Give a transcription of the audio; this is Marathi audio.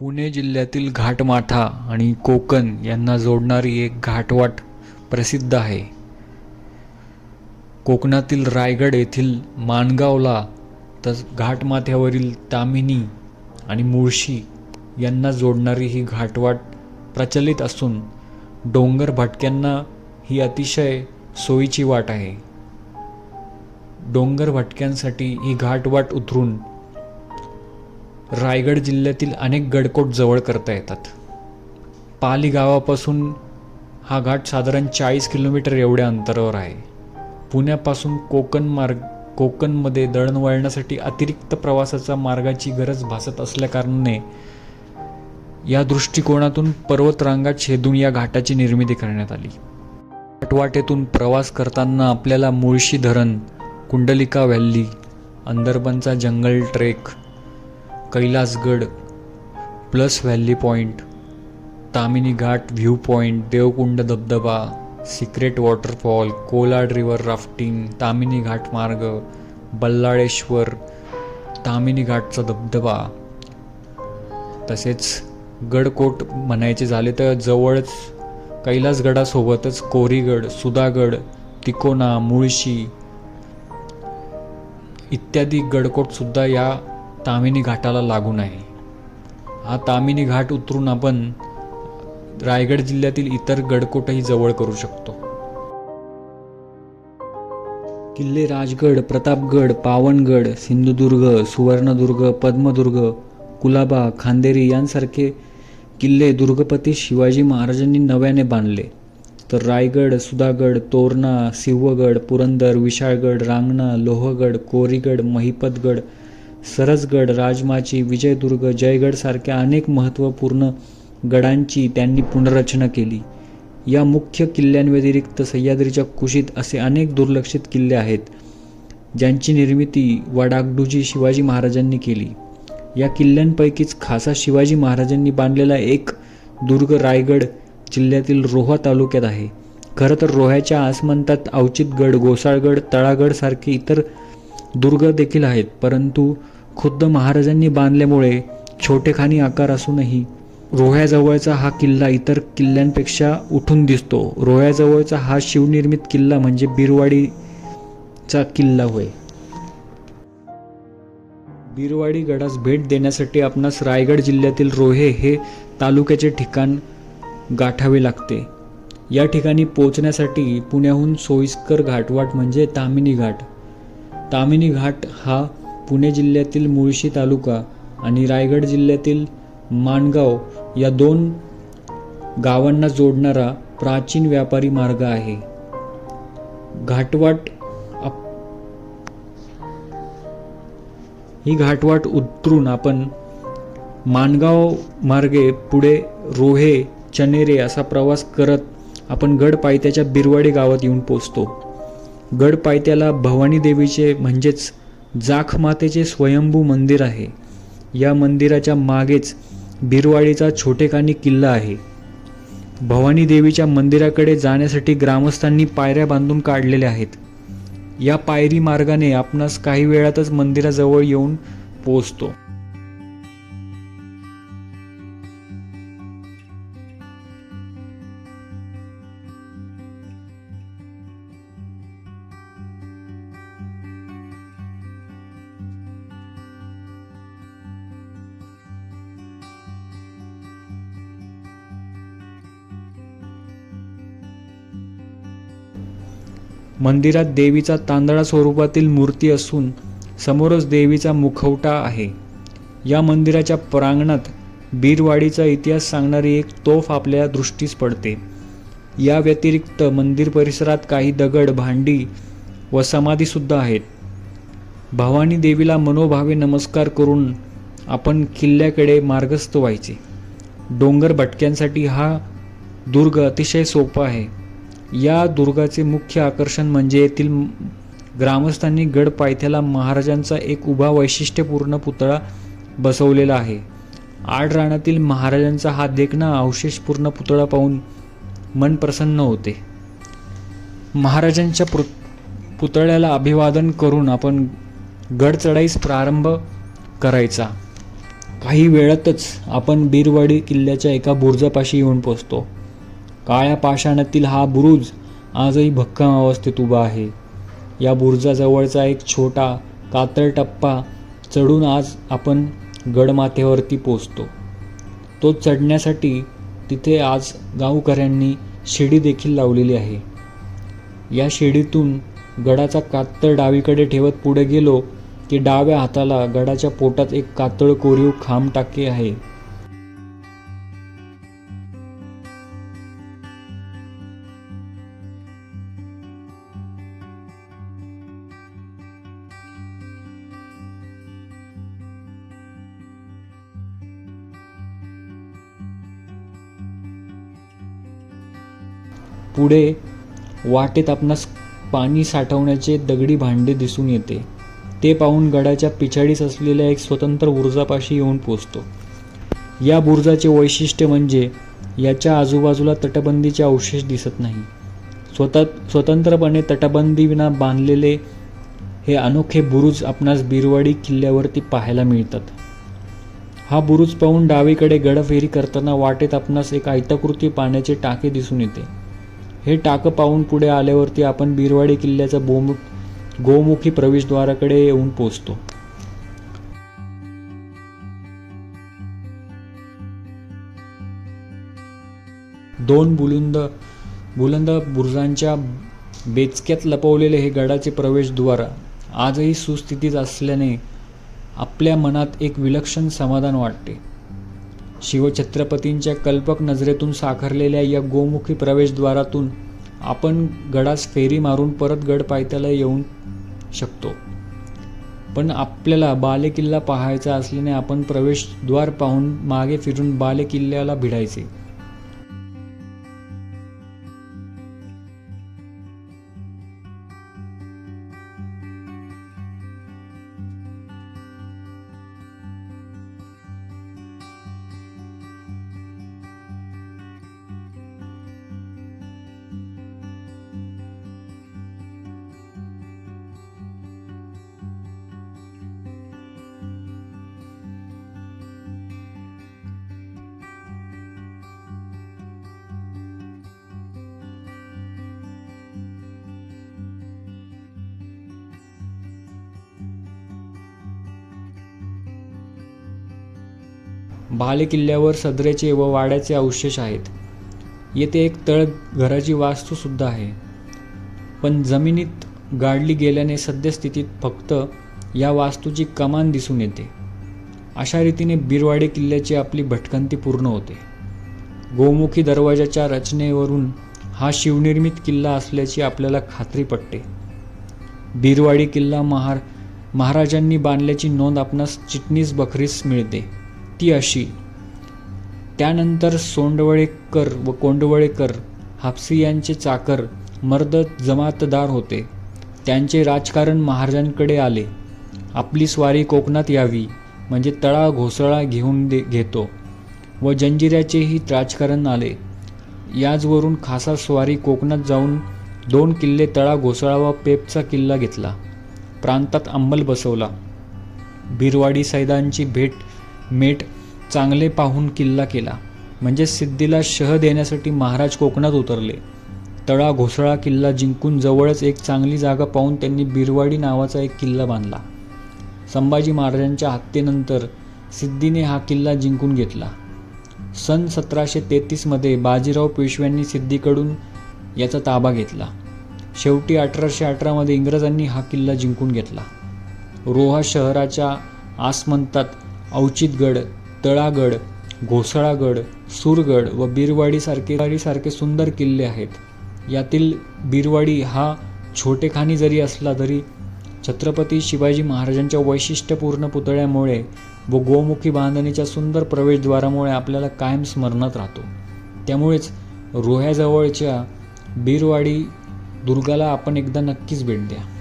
पुणे जिल्ह्यातील घाटमाथा आणि कोकण यांना जोडणारी एक घाटवाट प्रसिद्ध आहे. कोकणातील रायगड येथील माणगावला तर घाटमाथ्यावरील तामिनी आणि मुळशी यांना जोडणारी ही घाटवाट प्रचलित असून डोंगर भटक्यांना ही अतिशय सोयीची वाट आहे. डोंगर भटक्यांसाठी ही घाटवाट उतरून रायगड जिल्ह्यातील अनेक गडकोट जवळ करता येतात. पाली गावापासून हा घाट साधारण चाळीस किलोमीटर एवढ्या अंतरावर आहे. पुण्यापासून कोकण मार्ग कोकणमध्ये दळणवळणासाठी अतिरिक्त प्रवासाचा मार्गाची गरज भासत असल्याकारणाने या दृष्टिकोनातून पर्वतरांगा छेदून या घाटाची निर्मिती करण्यात आली. घाटवाटेतून प्रवास करताना आपल्याला मुळशी धरण कुंडलिका व्हॅली अंदरबनचा जंगल trek Kailasgad plus valley point Tamini Ghat view point Devkund धबधबा secret waterfall Kolad river rafting Tamini Ghat मार्ग बल्लाळेश्वर तामिनी घाटचा धबधबा. तसेच गडकोट म्हणायचे झाले तर जवळच कैलासगडासोबतच कोरीगड सुधागड तिकोना मुळशी इत्यादी गडकोटसुद्धा या तामिनी घाटाला लागून आहे हा तामिनी घाट उतरून आपण रायगड जिल्ह्यातील इतर गडकोटही जवळ करू शकतो. किल्ले राजगड प्रतापगड पावनगड सिंधुदुर्ग सुवर्णदुर्ग पद्मदुर्ग कुलाबा खांदेरी यांसारखे किल्ले दुर्गपती शिवाजी महाराजांनी नव्याने बांधले. तर रायगड सुधागड तोरणा सिंहगड पुरंदर विशाळगड रांगणा लोहगड कोरीगड महिपतगड सरसगड राजमाची विजयदुर्ग जयगड सारख्या अनेक महत्त्वपूर्ण गडांची त्यांनी पुनर्रचना केली. या मुख्य किल्ल्यांव्यतिरिक्त सह्याद्रीच्या कुशीत असे अनेक दुर्लक्षित किल्ले आहेत ज्यांची निर्मिती वडागडूजी शिवाजी महाराजांनी केली. या किल्ल्यांपैकीच खासा शिवाजी महाराजांनी बांधलेला एक दुर्ग रायगड जिल्ह्यातील रोहा तालुक्यात आहे. खरं तर रोह्याच्या आसमंतात अवचितगड गोसाळगड तळागड सारखे इतर दुर्ग देखील आहेत परंतु खुद्द महाराजांनी बांधल्यामुळे छोटेखानी आकार असूनही रोह्याजवळचा हा किल्ला इतर किल्ल्यांपेक्षा उठून दिसतो. रोह्याजवळचा हा शिवनिर्मित किल्ला म्हणजे बिरवाडीचा किल्ला होय. बिरवाडी गडास भेट देण्यासाठी आपणास रायगड जिल्ह्यातील रोहे हे तालुक्याचे ठिकाण गाठावे लागते. या ठिकाणी पोचण्यासाठी पुण्याहून सोयीस्कर घाटवाट म्हणजे तामिनी घाट. तामिनी घाट हा पुणे जिल्ह्यातील मुळशी तालुका आणि रायगड जिल्ह्यातील माणगाव या दोन गावांना जोडणारा प्राचीन व्यापारी मार्ग आहे. घाटवाट आप- ही घाटवाट उतरून आपण माणगाव मार्गे पुढे रोहे चनेरे असा प्रवास करत आपण गड पायथ्याच्या बिरवाडी गावात येऊन पोचतो गड पायथ्याला भवानी देवीचे म्हणजेच जाखमातेचे स्वयंभू मंदिर आहे. या मंदिराच्या मागेच बिरवाडीचा छोटेखानी किल्ला आहे. भवानी देवीच्या मंदिराकडे जाण्यासाठी ग्रामस्थांनी पायऱ्या बांधून काढलेल्या आहेत. या पायरी मार्गाने आपणास काही वेळातच मंदिराजवळ येऊन पोहोचतो. मंदिरात देवीचा तांदळा स्वरूपातील मूर्ती असून समोरच देवीचा मुखवटा आहे. या मंदिराच्या प्रांगणात बीरवाडीचा इतिहास सांगणारी एक तोफ आपल्या दृष्टीस पडते. या व्यतिरिक्त मंदिर परिसरात काही दगड भांडी व समाधीसुद्धा आहेत. भवानी देवीला मनोभावे नमस्कार करून आपण किल्ल्याकडे मार्गस्थ व्हायचे. डोंगर भटक्यांसाठी हा दुर्ग अतिशय सोपा आहे. या दुर्गाचे मुख्य आकर्षण म्हणजे येथील ग्रामस्थांनी गड पायथ्याला महाराजांचा एक उभा वैशिष्ट्यपूर्ण पुतळा बसवलेला आहे. आड राणातील महाराजांचा हा देखणा अवशेषपूर्ण पुतळा पाहून मन प्रसन्न होते. महाराजांच्या पृ पुतळ्याला अभिवादन करून आपण गड चढाईस प्रारंभ करायचा. काही वेळातच आपण बीरवाडी किल्ल्याच्या एका बुर्जापाशी येऊन पोचतो. काळ्या पाषाणातील हा बुरुज आजही भक्कम अवस्थेत उभा आहे. या बुरुजाजवळचा एक छोटा कातळ टप्पा चढून आज आपण गडमाथेवरती पोचतो तो चढण्यासाठी तिथे आज गावकऱ्यांनी शिडी देखील लावलेली आहे. या शिडीतून गडाचा कातळ डावीकडे ठेवत पुढे गेलो की डाव्या हाताला गडाच्या पोटात एक कातळ कोरीव खांब टाके आहे. पुढे वाटेत आपणास पाणी साठवण्याचे दगडी भांडे दिसून येते. ते पाहून गडाच्या पिछाडीस असलेल्या एक स्वतंत्र बुरुजापाशी येऊन पोचतो. या बुरुजाचे वैशिष्ट्य म्हणजे याच्या आजूबाजूला तटबंदीचे अवशेष दिसत नाही. स्वतः स्वतंत्रपणे तटबंदीविना बांधलेले हे अनोखे बुरुज आपणास बिरवाडी किल्ल्यावरती पाहायला मिळतात. हा बुरुज पाहून डावीकडे गडफेरी करताना वाटेत आपणास एक आयताकृती पाण्याचे टाके दिसून येते. हे टाकं पाहून पुढे आल्यावरती आपण बिरवाडी किल्ल्याचा बोमुख गोमुखी प्रवेशद्वाराकडे येऊन पोचतो. दोन बुलुंद बुलंद बुरजांच्या बेचक्यात लपवलेले हे गडाचे प्रवेशद्वार आजही सुस्थितीत असल्याने आपल्या मनात एक विलक्षण समाधान वाटते. शिवछत्रपतींच्या कल्पक नजरेतून साकारलेल्या या गोमुखी प्रवेशद्वारातून आपण गडास फेरी मारून परत गड पायथ्याला येऊन शकतो. पण आपल्याला बालेकिल्ला पाहायचा असल्याने आपण प्रवेशद्वार पाहून मागे फिरून बालेकिल्ल्याला भिडायचे. भाले किल्ल्यावर सदरेचे व वाड्याचे अवशेष आहेत. येथे एक तळ घराची वास्तूसुद्धा आहे. पण जमिनीत गाडली गेल्याने सद्यस्थितीत फक्त या वास्तूची कमान दिसून येते. अशा रीतीने बिरवाडे किल्ल्याची आपली भटकंती पूर्ण होते. गोमुखी दरवाजाच्या रचनेवरून हा शिवनिर्मित किल्ला असल्याची आपल्याला खात्री पटते. बिरवाडी किल्ला महार महाराजांनी बांधल्याची नोंद आपणास चिटणीस बखरीस मिळते. ती अशी. त्यानंतर सोंडवळेकर व कोंडवळेकर हापसी यांचे चाकर मर्द जमातदार होते. त्यांचे राजकारण महाराजांकडे आले. आपली स्वारी कोकणात यावी म्हणजे तळा घोसळा घेऊन दे घेतो. व जंजिऱ्याचेही राजकारण आले. याचवरून खासा स्वारी कोकणात जाऊन दोन किल्ले तळा घोसळा व पेपचा किल्ला घेतला. प्रांतात अंमल बसवला. बिरवाडी सैदांची भेट मेट चांगले पाहून किल्ला केला. म्हणजे सिद्धीला शह देण्यासाठी महाराज कोकणात उतरले. तळा घोसळा किल्ला जिंकून जवळच एक चांगली जागा पाहून त्यांनी बिरवाडी नावाचा एक किल्ला बांधला. संभाजी महाराजांच्या हत्येनंतर सिद्धीने हा किल्ला जिंकून घेतला. सन सतराशे तेहतीसमध्ये बाजीराव पेशव्यांनी सिद्धीकडून याचा ताबा घेतला. शेवटी अठराशे अठरामध्ये इंग्रजांनी हा किल्ला जिंकून घेतला. रोहा शहराच्या आसमंतात अवचितगड तळागड घोसळागड सुरगड व बिरवाडीसारखे सारखे सुंदर किल्ले आहेत. यातील बिरवाडी हा छोटेखानी जरी असला तरी छत्रपती शिवाजी महाराजांच्या वैशिष्ट्यपूर्ण पुतळ्यामुळे व गोमुखी बांधणीच्या सुंदर प्रवेशद्वारामुळे आपल्याला कायम स्मरणात राहतो. त्यामुळेच रोह्याजवळच्या बिरवाडी दुर्गाला आपण एकदा नक्कीच भेट द्या.